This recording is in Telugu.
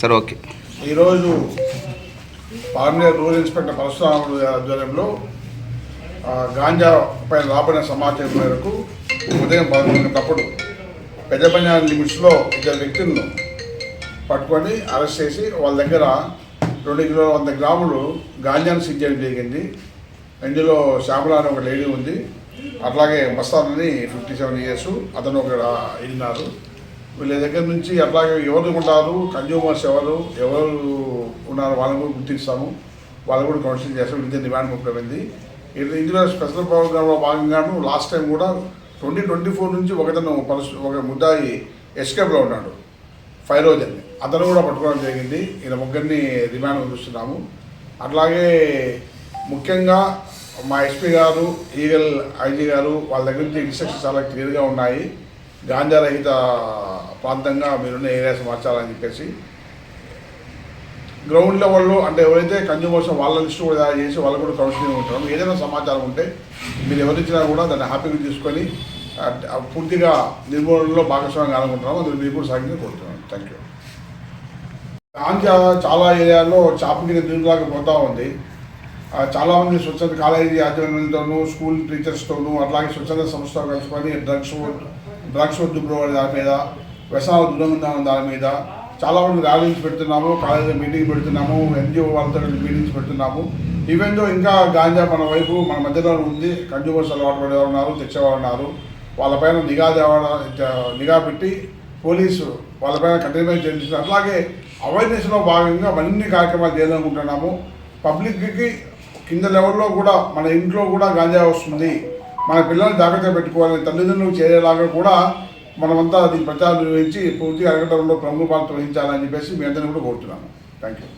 సరే ఓకే. ఈరోజు పార్మియర్ రూరల్ ఇన్స్పెక్టర్ పరశురాముడు ఆధ్వర్యంలో గాంజా పైన రాబడిన సమాచారం మేరకు ఉదయం పదకొండు పెద్ద పంజాబ్ లిమిట్స్లో ఇద్దరు వ్యక్తులను పట్టుకొని అరెస్ట్ చేసి వాళ్ళ దగ్గర రెండు కిలో వంద గ్రాములు గాంజాను సీజ్ చేయడం జరిగింది. ఇందులో శ్యామల అని ఒక లేడీ ఉంది. అట్లాగే మస్తాన్ అని ఫిఫ్టీ సెవెన్ ఇయర్స్ అతను ఒక ఇన్నారు వీళ్ళ దగ్గర నుంచి అట్లాగే ఎవరు ఉంటారు కన్జ్యూమర్స్ ఎవరు ఎవరు ఉన్నారు వాళ్ళని కూడా గుర్తిస్తాము. వాళ్ళు కూడా కౌన్సిలింగ్ చేస్తాం విద్య డిమాండ్ ముఖ్యమైంది ఇది ఇందులో స్పెషల్ ప్రోగ్రామ్లో భాగంగాను లాస్ట్ టైం కూడా ట్వంటీ ట్వంటీ ఫోర్ నుంచి ఒకతను పరస్ ఒక ముద్దాయి ఎస్కేప్లో ఉన్నాడు. ఫైరోజ్ అని అతను కూడా పట్టుకోవడం జరిగింది. ఈయన ముగ్గురిని రిమాండ్ చూస్తున్నాము అట్లాగే ముఖ్యంగా మా ఎస్పీ గారు ఈగల్ ఐజీ గారు వాళ్ళ దగ్గర నుంచి ఇన్స్ట్రక్షన్స్ చాలా క్లియర్గా ఉన్నాయి. గాంజా రహిత ప్రాంతంగా మీరున్న ఏరియాస్ మార్చాలని చెప్పేసి గ్రౌండ్ లెవెల్లో అంటే ఎవరైతే కన్జ్యూమర్స్ వాళ్ళ లిస్టు కూడా తయారు చేసి వాళ్ళు కూడా కౌన్సిలింగ్ ఉంటారు ఏదైనా సమాచారం ఉంటే మీరు ఎవరిచ్చినా కూడా దాన్ని హ్యాపీగా తీసుకొని పూర్తిగా నిర్మూలనలో భాగస్వామ్యం అనుకుంటున్నాము అందులో మీరు కూడా సాగించి కోరుతున్నాను థ్యాంక్ యూ ఆంధ్ర చాలా ఏరియాల్లో చాపకిని నిరులాగా పోతూ ఉంది. చాలామంది స్వచ్ఛంద కాలేజీ యాజమాన్యంతోనూ స్కూల్ టీచర్స్తోనూ అట్లాగే స్వచ్ఛంద సంస్థ కలుసుకొని డ్రగ్స్ డ్రగ్స్ వద్దు బ్రో దాని మీద వ్యసనాలు దూరంగా దాని మీద చాలా మంది ర్యాలీస్ పెడుతున్నాము కాలేజీ మీటింగ్ పెడుతున్నాము ఎన్జిఓ వాళ్ళతో కలిసి మీటింగ్స్ పెడుతున్నాము. ఈవెన్ దో ఇంకా గాంజా మన వైపు మన మధ్యలో ఉంది కన్జ్యూమర్స్ అలవాటు పడేవారు ఉన్నారు తెచ్చేవారు ఉన్నారు. వాళ్ళపైన నిఘా దేవడ నిఘా పెట్టి పోలీసు వాళ్ళపైన కఠినమైన చేయించిన అట్లాగే అవేర్నెస్లో భాగంగా అన్ని కార్యక్రమాలు చేయాలనుకుంటున్నాము. పబ్లిక్కి కింద లెవెల్లో కూడా మన ఇంట్లో కూడా గాంజా వస్తుంది. మన పిల్లల్ని జాగ్రత్తగా పెట్టుకోవాలి తల్లిదండ్రులు చేరేలాగా కూడా మనమంతా దీని ప్రచారం నిర్వహించి పూర్తిగా అరగడంలో ప్రముఖ పాత్ర వహించాలని చెప్పేసి మీ అందరినీ కూడా కోరుతున్నాను. Thank you